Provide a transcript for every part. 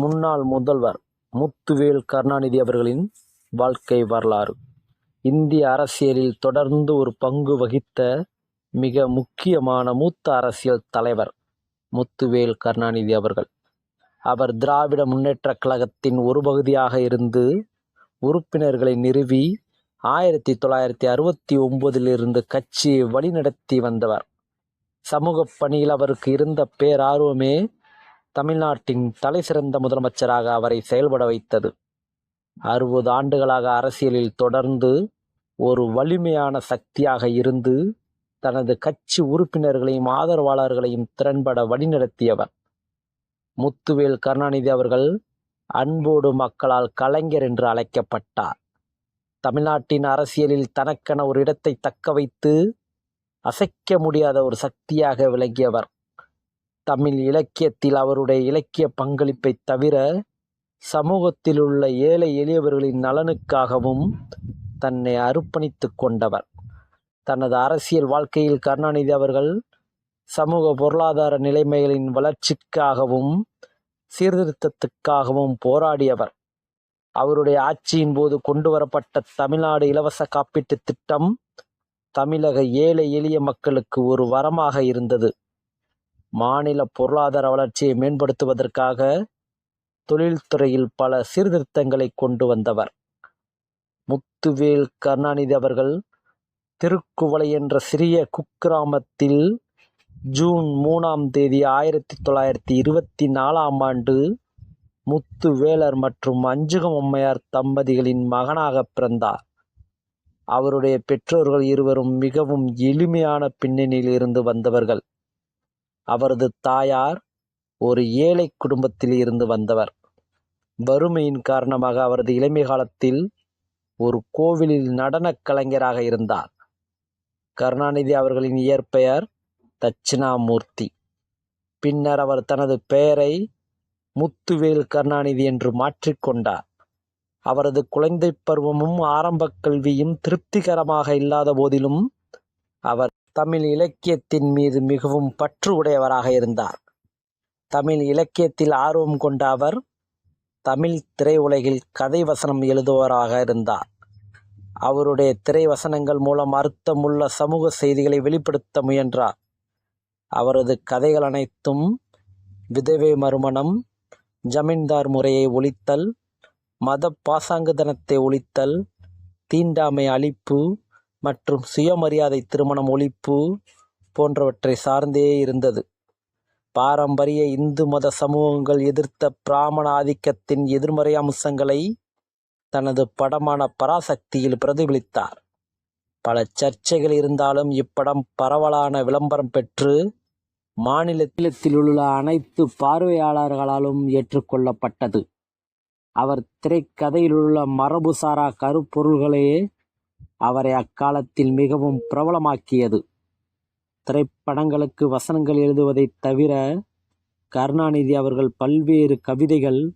முன்னாள் முதல்வர் முத்துவேல் கருணாநிதி அவர்களின் வாழ்க்கை வரலாறு. இந்திய அரசியலில் தொடர்ந்து ஒரு பங்கு வகித்த மிக முக்கியமான மூத்த அரசியல் தலைவர் முத்துவேல் கருணாநிதி அவர்கள். அவர் திராவிட முன்னேற்ற கழகத்தின் ஒரு பகுதியாக இருந்து உறுப்பினர்களை நிறுவி ஆயிரத்தி தொள்ளாயிரத்தி அறுபத்தி ஒன்பதிலிருந்து கட்சியை வழிநடத்தி வந்தவர். சமூக பணியில் அவருக்கு இருந்த பேரார்வமே தமிழ்நாட்டின் தலைசிறந்த முதலமைச்சராக அவரை செயல்பட வைத்தது. அறுபது ஆண்டுகளாக அரசியலில் தொடர்ந்து ஒரு வலிமையான சக்தியாக இருந்து தனது கட்சி உறுப்பினர்களையும் ஆதரவாளர்களையும் திறன்பட வழிநடத்தியவர். முத்துவேல் கருணாநிதி அவர்கள் அன்போடு மக்களால் கலைஞர் என்று அழைக்கப்பட்டார். தமிழ்நாட்டின் அரசியலில் தனக்கென ஒரு இடத்தை தக்க வைத்து அசைக்க முடியாத ஒரு சக்தியாக விளங்கியவர். தமிழ் இலக்கியத்தில் அவருடைய இலக்கிய பங்களிப்பை தவிர சமூகத்தில் உள்ள ஏழை எளியவர்களின் நலனுக்காகவும் தன்னை அர்ப்பணித்து கொண்டவர். தனது அரசியல் வாழ்க்கையில் கருணாநிதி அவர்கள் சமூக பொருளாதார நிலைமைகளின் வளர்ச்சிக்காகவும் சீர்திருத்தத்துக்காகவும் போராடியவர். அவருடைய ஆட்சியின் போது கொண்டு வரப்பட்ட தமிழ்நாடு இலவச காப்பீட்டுத் திட்டம் தமிழக ஏழை எளிய மக்களுக்கு ஒரு வரமாக இருந்தது. மாநில பொருளாதார வளர்ச்சியை மேம்படுத்துவதற்காக தொழில்துறையில் பல சீர்திருத்தங்களை கொண்டு வந்தவர். முத்துவேல் கருணாநிதி அவர்கள் திருக்குவளை என்ற சிறிய குக்கிராமத்தில் ஜூன் மூணாம் தேதி ஆயிரத்தி தொள்ளாயிரத்தி இருபத்தி நாலாம் ஆண்டு முத்துவேலர் மற்றும் அஞ்சுகம் அம்மையார் தம்பதிகளின் மகனாக பிறந்தார். அவருடைய பெற்றோர்கள் இருவரும் மிகவும் எளிமையான பின்னணியில் இருந்து வந்தவர்கள். அவரது தாயார் ஒரு ஏழை குடும்பத்தில் இருந்து வந்தவர். வறுமையின் காரணமாக அவரது இளமை காலத்தில் ஒரு கோவிலில் நடனக் கலைஞராக இருந்தார். கருணாநிதி அவர்களின் இயற்பெயர் தட்சிணாமூர்த்தி. பின்னர் அவர் தனது பெயரை முத்துவேல் கருணாநிதி என்று மாற்றிக்கொண்டார் அவரது குழந்தை பருவமும் ஆரம்பக் கல்வியும் திருப்திகரமாக இல்லாத போதிலும் அவர் தமிழ் இலக்கியத்தின் மீது மிகவும் பற்று உடையவராக இருந்தார். தமிழ் இலக்கியத்தில் ஆர்வம் கொண்ட அவர் தமிழ் திரையுலகில் கதை வசனம் எழுதுபவராக இருந்தார். அவருடைய திரை வசனங்கள் மூலம் அர்த்தமுள்ள சமூக செய்திகளை வெளிப்படுத்த முயன்றார். அவரது கதைகள் அனைத்தும் விதவை மறுமணம் ஜமீன்தார் முறையை ஒழித்தல் மத பாசாங்குதனத்தை ஒழித்தல் தீண்டாமை அழிப்பு மற்றும் சுயமரியாதை திருமணம் ஒழிப்பு போன்றவற்றை சார்ந்தே இருந்தது. பாரம்பரிய இந்து மத சமூகங்கள் எதிர்த்த பிராமண ஆதிக்கத்தின் எதிர்மறை அம்சங்களை தனது படமான பராசக்தியில் பிரதிபலித்தார். பல சர்ச்சைகள் இருந்தாலும் இப்படம் பரவலான விளம்பரம் பெற்று மாநிலத்தில் உள்ள அனைத்து பார்வையாளர்களாலும் ஏற்றுக்கொள்ளப்பட்டது. அவர் திரைக்கதையிலுள்ள மரபுசாரா கருப்பொருள்களே அவரை அக்காலத்தில் மிகவும் பிரபலமாக்கியது. திரைப்படங்களுக்கு வசனங்கள் எழுதுவதைத் தவிர கருணாநிதி அவர்கள் பல்வேறு கவிதைகள்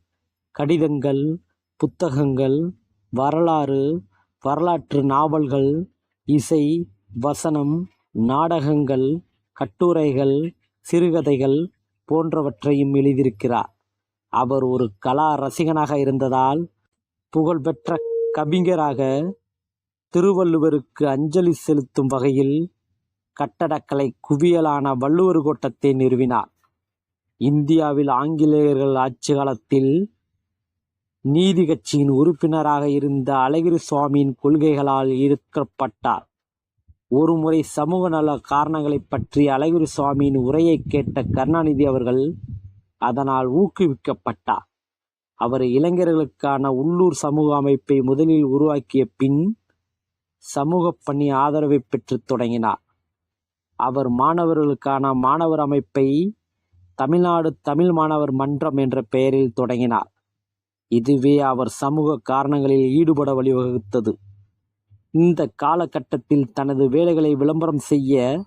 கடிதங்கள் புத்தகங்கள் வரலாறு வரலாற்று நாவல்கள் இசை வசனம் நாடகங்கள் கட்டுரைகள் சிறுகதைகள் போன்றவற்றையும் எழுதியிருக்கிறார். அவர் ஒரு கலா ரசிகனாக இருந்ததால் புகழ்பெற்ற கவிஞராக திருவள்ளுவருக்கு அஞ்சலி செலுத்தும் வகையில் கட்டடக்கலை குவியலான வள்ளுவர் கோட்டத்தை நிறுவினார். இந்தியாவில் ஆங்கிலேயர்கள் ஆட்சி காலத்தில் நீதி கட்சியின் உறுப்பினராக இருந்த அழகிரி சுவாமியின் கொள்கைகளால் ஈர்க்கப்பட்டார் ஒருமுறை சமூக நல காரணங்களைப் பற்றி அழகிரி சுவாமியின் உரையை கேட்ட கருணாநிதி அவர்கள் அதனால் ஊக்குவிக்கப்பட்டார். அவர் இளைஞர்களுக்கான உள்ளூர் சமூக அமைப்பை முதலில் உருவாக்கிய பின் சமூகப் பணி ஆதரவை பெற்று தொடங்கினார். அவர் மாணவர்களுக்கான மாணவர் அமைப்பை தமிழ்நாடு தமிழ் மாணவர் மன்றம் என்ற பெயரில் தொடங்கினார். இதுவே அவர் சமூக காரணங்களில் ஈடுபட வழிவகுத்தது. இந்த காலகட்டத்தில் தனது வேலைகளை விளம்பரம் செய்ய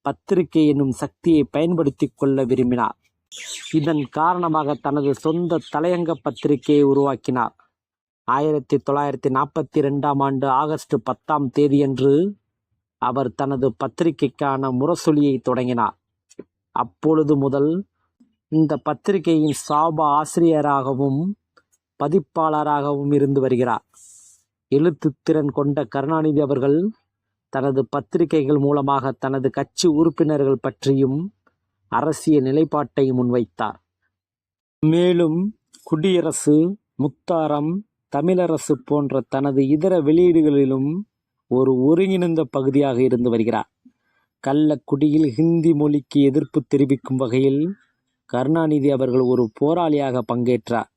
பத்திரிகை என்னும் சக்தியை பயன்படுத்தி கொள்ள விரும்பினார். இதன் காரணமாக தனது சொந்த தலையங்க பத்திரிகையை உருவாக்கினார். ஆயிரத்தி தொள்ளாயிரத்தி நாற்பத்தி ரெண்டாம் ஆண்டு ஆகஸ்ட் பத்தாம் தேதியன்று அவர் தனது பத்திரிகைக்கான முரசொலியை தொடங்கினார். அப்பொழுது முதல் இந்த பத்திரிகையின் சாப ஆசிரியராகவும் பதிப்பாளராகவும் இருந்து வருகிறார். எழுத்து திறன் கொண்ட கருணாநிதி அவர்கள் தனது பத்திரிகைகள் மூலமாக தனது கட்சி உறுப்பினர்கள் பற்றியும் அரசியல் நிலைப்பாட்டை முன்வைத்தார். மேலும் குடியரசு முத்தாரம் தமிழரசு போன்ற தனது இதர வெளியீடுகளிலும் ஒரு ஒருங்கிணைந்த பகுதியாக இருந்து வருகிறார். கள்ளக்குடியில் ஹிந்தி மொழிக்கு எதிர்ப்பு தெரிவிக்கும் வகையில் கருணாநிதி அவர்கள் ஒரு போராளியாக பங்கேற்றார்.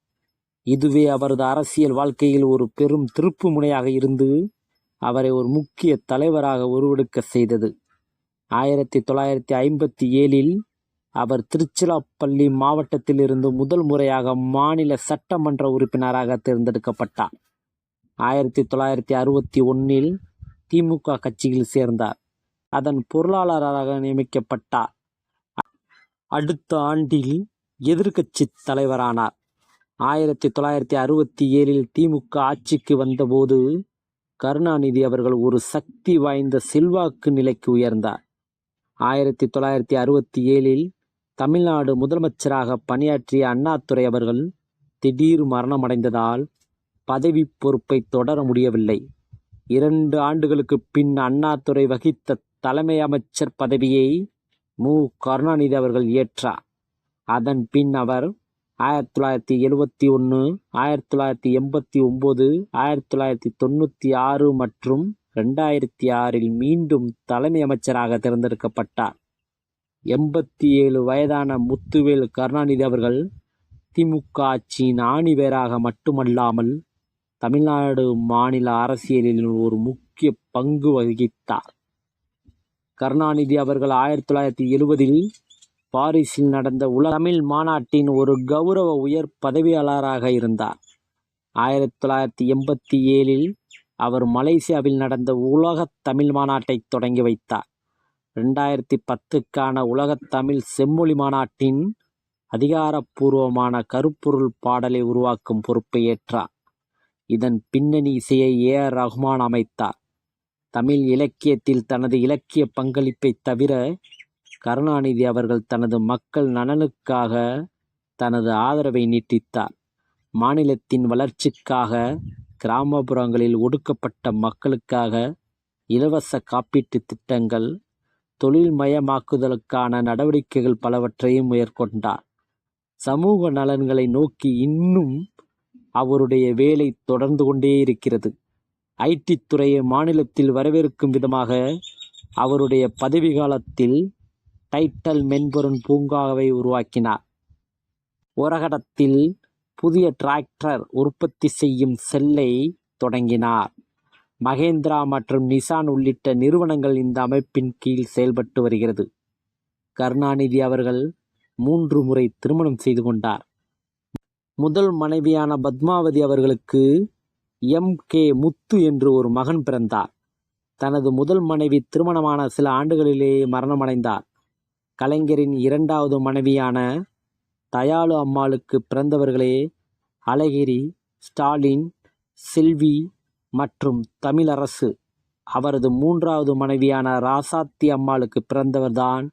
இதுவே அவரது அரசியல் வாழ்க்கையில் ஒரு பெரும் திருப்பு முனையாக இருந்து அவரை ஒரு முக்கிய தலைவராக உருவெடுக்க செய்தது. ஆயிரத்தி தொள்ளாயிரத்தி ஐம்பத்தி ஏழில் அவர் திருச்சிராப்பள்ளி மாவட்டத்திலிருந்து முதல் முறையாக மாநில சட்டமன்ற உறுப்பினராக தேர்ந்தெடுக்கப்பட்டார். ஆயிரத்தி தொள்ளாயிரத்தி அறுபத்தி ஒன்னில் திமுக கட்சியில் சேர்ந்தார். அதன் பொருளாளராக நியமிக்கப்பட்டார். அடுத்த ஆண்டில் எதிர்க்கட்சி தலைவரானார். ஆயிரத்தி தொள்ளாயிரத்தி அறுபத்தி ஏழில் திமுக ஆட்சிக்கு வந்தபோது கருணாநிதி அவர்கள் ஒரு சக்தி வாய்ந்த செல்வாக்கு நிலைக்கு உயர்ந்தார். ஆயிரத்தி தொள்ளாயிரத்தி அறுபத்தி ஏழில் தமிழ்நாடு முதலமைச்சராக பணியாற்றிய அண்ணாதுரை அவர்கள் திடீர் மரணமடைந்ததால் பதவி பொறுப்பை தொடர முடியவில்லை. இரண்டு ஆண்டுகளுக்கு பின் அண்ணாதுரை வகித்த தலைமை அமைச்சர் பதவியை மு. கருணாநிதி அவர்கள் ஏற்றார். அதன் பின் அவர் ஆயிரத்தி தொள்ளாயிரத்தி எழுபத்தி ஒன்று ஆயிரத்தி தொள்ளாயிரத்தி எண்பத்தி ஒம்பது ஆயிரத்தி தொள்ளாயிரத்தி தொண்ணூற்றி ஆறு மற்றும் ரெண்டாயிரத்தி ஆறில் மீண்டும் தலைமை அமைச்சராக தேர்ந்தெடுக்கப்பட்டார். எண்பத்தி ஏழு வயதான முத்துவேல் கருணாநிதி அவர்கள் திமுக ஆட்சியின் ஆணிவேராக மட்டுமல்லாமல் தமிழ்நாடு மாநில அரசியலில் ஒரு முக்கிய பங்கு வகித்தார். கருணாநிதி அவர்கள் ஆயிரத்தி தொள்ளாயிரத்தி எழுபதில் பாரிஸில் நடந்த உலக தமிழ் மாநாட்டின் ஒரு கௌரவ உயர் பதவியாளராக இருந்தார். ஆயிரத்தி தொள்ளாயிரத்தி எண்பத்தி ஏழில் அவர் மலேசியாவில் நடந்த உலக தமிழ் மாநாட்டை தொடங்கி வைத்தார். ரெண்டாயிரத்தி பத்துக்கான உலகத் தமிழ் செம்மொழி மாநாட்டின் அதிகாரப்பூர்வமான கருப்பொருள் பாடலை உருவாக்கும் பொறுப்பை ஏற்றார். இதன் பின்னணி இசையை ஏ ஆர் ரஹ்மான் அமைத்தார். தமிழ் இலக்கியத்தில் தனது இலக்கிய பங்களிப்பைத் தவிர கருணாநிதி அவர்கள் தனது மக்கள் நலனுக்காக தனது ஆதரவை நீட்டித்தார். மாநிலத்தின் வளர்ச்சிக்காக கிராமப்புறங்களில் ஒடுக்கப்பட்ட மக்களுக்காக இலவச காப்பீட்டுத் திட்டங்கள் தொழில்மயமாக்குதலுக்கான நடவடிக்கைகள் பலவற்றையும் மேற்கொண்டார். சமூக நலன்களை நோக்கி இன்னும் அவருடைய வேலை தொடர்ந்து கொண்டே இருக்கிறது. ஐடி துறையை மாநிலத்தில் வரவேற்கும் விதமாக அவருடைய பதவி காலத்தில் டைட்டல் மென்பொருள் பூங்காவை உருவாக்கினார். உரகடத்தில் புதிய டிராக்டர் உற்பத்தி செய்யும் செல்லை தொடங்கினார். மகேந்திரா மற்றும் நிசான் உள்ளிட்ட நிறுவனங்கள் இந்த அமைப்பின் கீழ் செயல்பட்டு வருகிறது. கருணாநிதி அவர்கள் மூன்று முறை திருமணம் செய்து கொண்டார். முதல் மனைவியான பத்மாவதி அவர்களுக்கு எம். கே. முத்து என்று ஒரு மகன் பிறந்தார். தனது முதல் மனைவி திருமணமான சில ஆண்டுகளிலேயே மரணமடைந்தார். கலைஞரின் இரண்டாவது மனைவியான தயாளு அம்மாளுக்கு பிறந்தவர்களே அழகிரி ஸ்டாலின் செல்வி மற்றும் தமிழரசு. அவரது மூன்றாவது மனைவியான ராசாத்தி அம்மாளுக்கு பிறந்தவர்தான்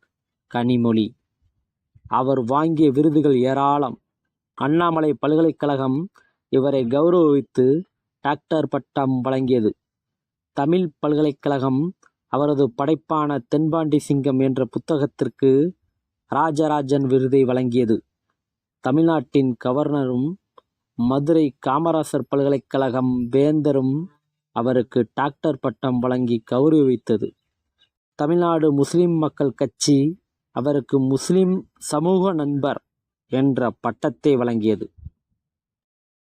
கனிமொழி. அவர் வாங்கிய விருதுகள் ஏராளம். அண்ணாமலை பல்கலைக்கழகம் இவரை கௌரவித்து டாக்டர் பட்டம் வழங்கியது. தமிழ் பல்கலைக்கழகம் அவரது படைப்பான தென்பாண்டி சிங்கம் என்ற புத்தகத்திற்கு ராஜராஜன் விருதை வழங்கியது. தமிழ்நாட்டின் கவர்னரும் மதுரை காமராசர் பல்கலைக்கழகம் வேந்தரும் அவருக்கு டாக்டர் பட்டம் வழங்கி கௌரவித்தது. தமிழ்நாடு முஸ்லிம் மக்கள் கட்சி அவருக்கு முஸ்லிம் சமூக நண்பர் என்ற பட்டத்தை வழங்கியது.